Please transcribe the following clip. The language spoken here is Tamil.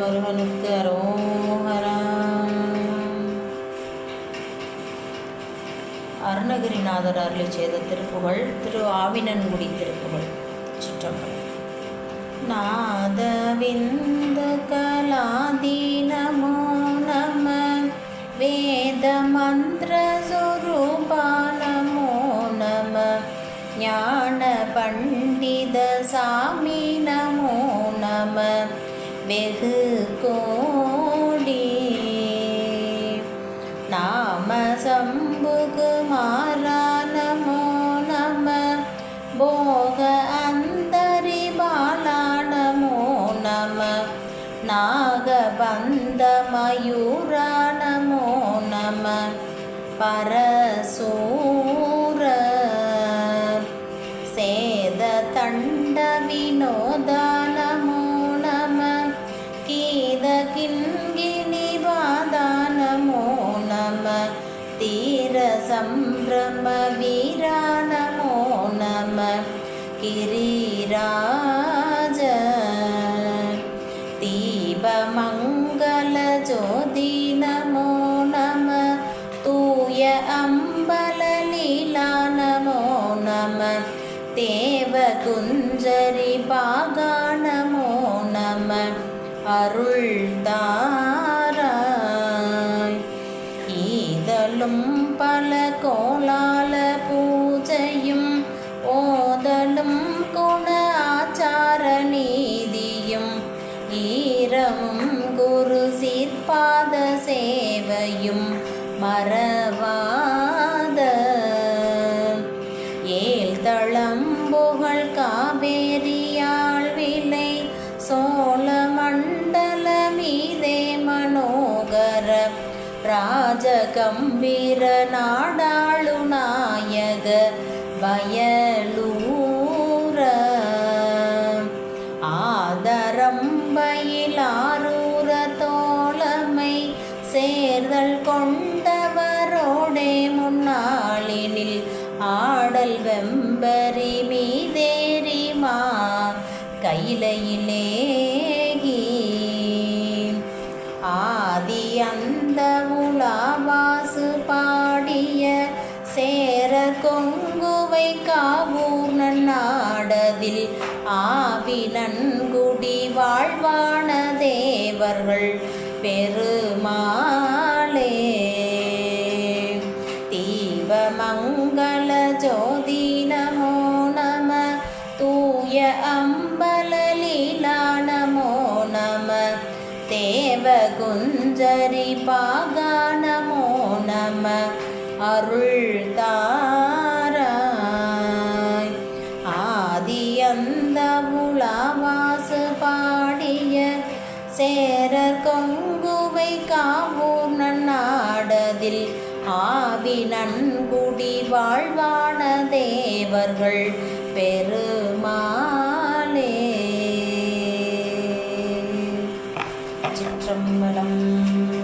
முருகனுக்கு அரோகரா அருணகிரிநாதர் அருளி செய்த திருப்புகழ் திரு ஆவினன்குடி திருப்புகழ் சிற்றம்பலம். நாதவிந்த கலாதி நம வேத மந்திர சுரூபானமோ நம ஞான பண்டித சாமி நமோ நம. வெகு கோடி. நாம சம்புகுமாரா நமோ நம போக அந்தரி பாலா நமோ நம நாகபந்த மயூரா நமோ நம பரசோ சம்பிரம வீரா நமோ நம கிரிராஜ தீபமங்கள ஜோதி நமோ நம தூய அம்பல லீலா நமோ நம தேவ குஞ்சரி பாகா நமோ நம அருள் தாராய் ஈதலும் பல கோலால பூஜையும் ஓதலும் குண ஆச்சார நீதியும் ஈரமும் குரு சீர்பாத சேவையும் மறவா கம்பீர நாடாளு நாயக வயலூர. ஆதரம்பயிலாரூர தோழமை சேர்தல் கொண்டவரோடே முன்னாளினில் ஆடல் வெம்பரி மீதேரிமா மா நன்னாடதில் ஆவினன்குடி வாழ்வான தேவர்கள் பெருமாளே. தீபமங்கல ஜோதி நமோ நம தூய அம்பல லீலா நமோ நம தேவகுஞ்சரி பாகா நமோ நம அருள் சேரர் கொங்குவை காவூர் நன்னாடதில் ஆவி நன்குடி வாழ்வான தேவர்கள் பெருமாலே சிற்றம்பலம்